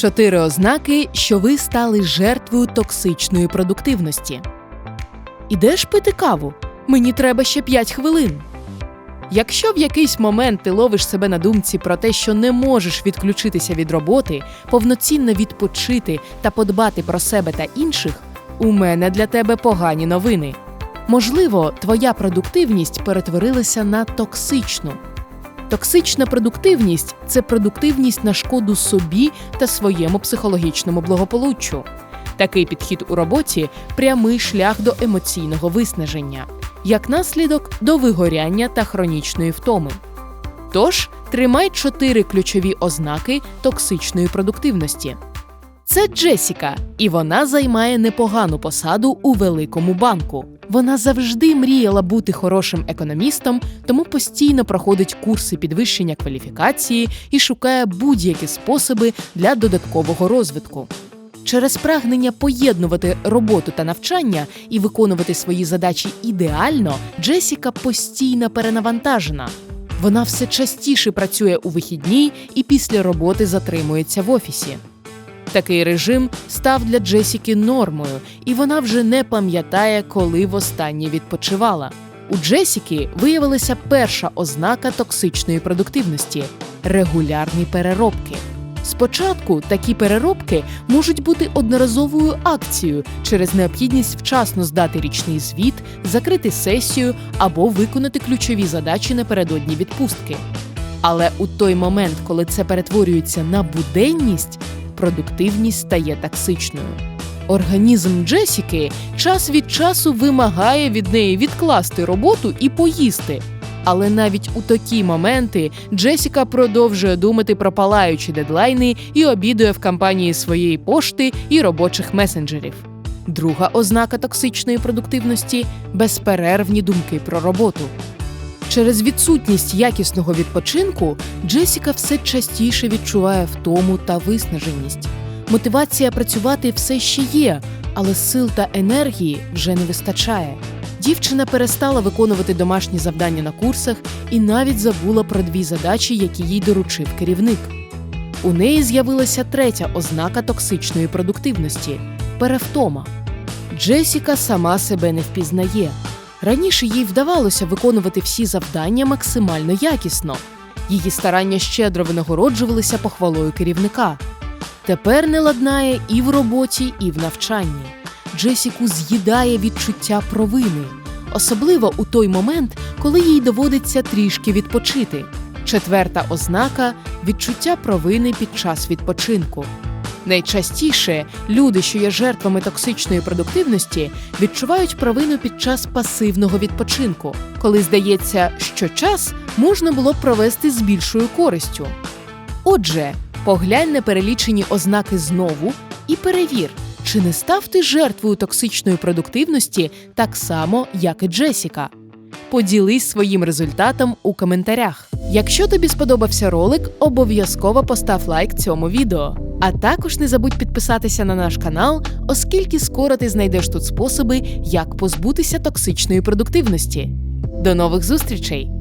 Чотири ознаки, що ви стали жертвою токсичної продуктивності. Ідеш пити каву? Мені треба ще 5 хвилин. Якщо в якийсь момент ти ловиш себе на думці про те, що не можеш відключитися від роботи, повноцінно відпочити та подбати про себе та інших, у мене для тебе погані новини. Можливо, твоя продуктивність перетворилася на токсичну. Токсична продуктивність це продуктивність на шкоду собі та своєму психологічному благополуччю. Такий підхід у роботі прямий шлях до емоційного виснаження, як наслідок до вигоряння та хронічної втоми. Тож тримай чотири ключові ознаки токсичної продуктивності. Це Джесіка, і вона займає непогану посаду у великому банку. Вона завжди мріяла бути хорошим економістом, тому постійно проходить курси підвищення кваліфікації і шукає будь-які способи для додаткового розвитку. Через прагнення поєднувати роботу та навчання і виконувати свої задачі ідеально, Джесіка постійно перенавантажена. Вона все частіше працює у вихідні і після роботи затримується в офісі. Такий режим став для Джесіки нормою, і вона вже не пам'ятає, коли востаннє відпочивала. У Джесіки виявилася перша ознака токсичної продуктивності регулярні переробки. Спочатку такі переробки можуть бути одноразовою акцією через необхідність вчасно здати річний звіт, закрити сесію або виконати ключові задачі напередодні відпустки. Але у той момент, коли це перетворюється на буденність, продуктивність стає токсичною. Організм Джесіки час від часу вимагає від неї відкласти роботу і поїсти. Але навіть у такі моменти Джесіка продовжує думати про палаючі дедлайни і обідує в компанії своєї пошти і робочих месенджерів. Друга ознака токсичної продуктивності безперервні думки про роботу. Через відсутність якісного відпочинку Джесіка все частіше відчуває втому та виснаженість. Мотивація працювати все ще є, але сил та енергії вже не вистачає. Дівчина перестала виконувати домашні завдання на курсах і навіть забула про дві задачі, які їй доручив керівник. У неї з'явилася третя ознака токсичної продуктивності перевтома. Джесіка сама себе не впізнає. Раніше їй вдавалося виконувати всі завдання максимально якісно. Її старання щедро винагороджувалися похвалою керівника. Тепер не ладнає і в роботі, і в навчанні. Джесіку з'їдає відчуття провини, особливо у той момент, коли їй доводиться трішки відпочити. Четверта ознака відчуття провини під час відпочинку. Найчастіше люди, що є жертвами токсичної продуктивності, відчувають провину під час пасивного відпочинку, коли здається, що час можна було б провести з більшою користю. Отже, поглянь на перелічені ознаки знову і перевір, чи не став ти жертвою токсичної продуктивності так само, як і Джесіка. Поділись своїм результатом у коментарях. Якщо тобі сподобався ролик, обов'язково постав лайк цьому відео. А також не забудь підписатися на наш канал, оскільки скоро ти знайдеш тут способи, як позбутися токсичної продуктивності. До нових зустрічей!